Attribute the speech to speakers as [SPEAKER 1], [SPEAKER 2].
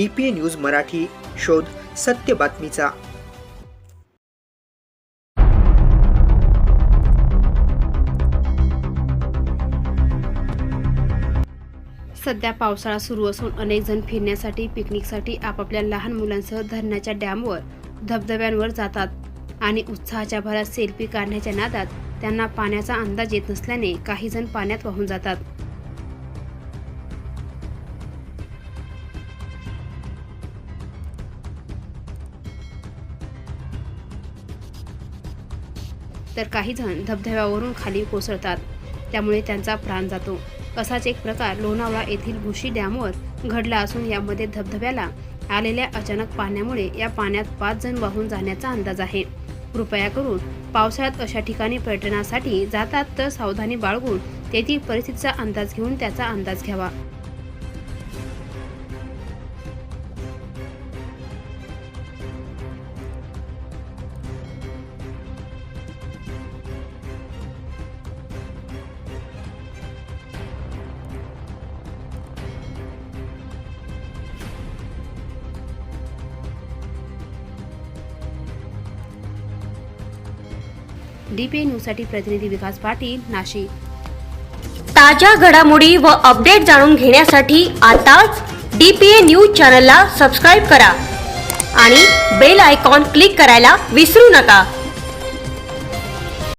[SPEAKER 1] D P A news Marathi शोध सत्य बातमीचा.
[SPEAKER 2] सध्या पावसाळा सुरू असून अनेक जण फिरण्यासाठी पिकनिकसाठी आपापल्या लहान मुलांसह धरणाच्या डॅमवर धबधब्यांवर जातात आणि उत्साहाच्या भरात सेल्फी काढण्याच्या नादात त्यांना पाण्याचा अंदाज येत नसल्याने काही जण पाण्यात वाहून जातात. तर काही जण धबधब्यावरून खाली कोसळतात. त्यामुळे त्यांचा प्राण जातो. असाच एक प्रकार लोणावळा येथील भुशी डॅमवर घडला असून यामध्ये धबधब्याला आलेल्या अचानक पाण्यामुळे या पाण्यात पाच जण वाहून जाण्याचा अंदाज आहे. कृपया करून पावसाळ्यात अशा ठिकाणी पर्यटनासाठी जातात तर सावधानी बाळगून तेथील परिस्थितीचा अंदाज घेऊन त्याचा अंदाज घ्यावा. डीपीए न्यूजसाठी प्रतिनिधी विकास पाटील नाशिक.
[SPEAKER 3] ताज्या घडामोडी व अपडेट जाणून घेण्यासाठी आताच डी पी ए न्यूज चॅनलला सबस्क्राईब करा आणि बेल आयकॉन क्लिक करायला विसरू नका.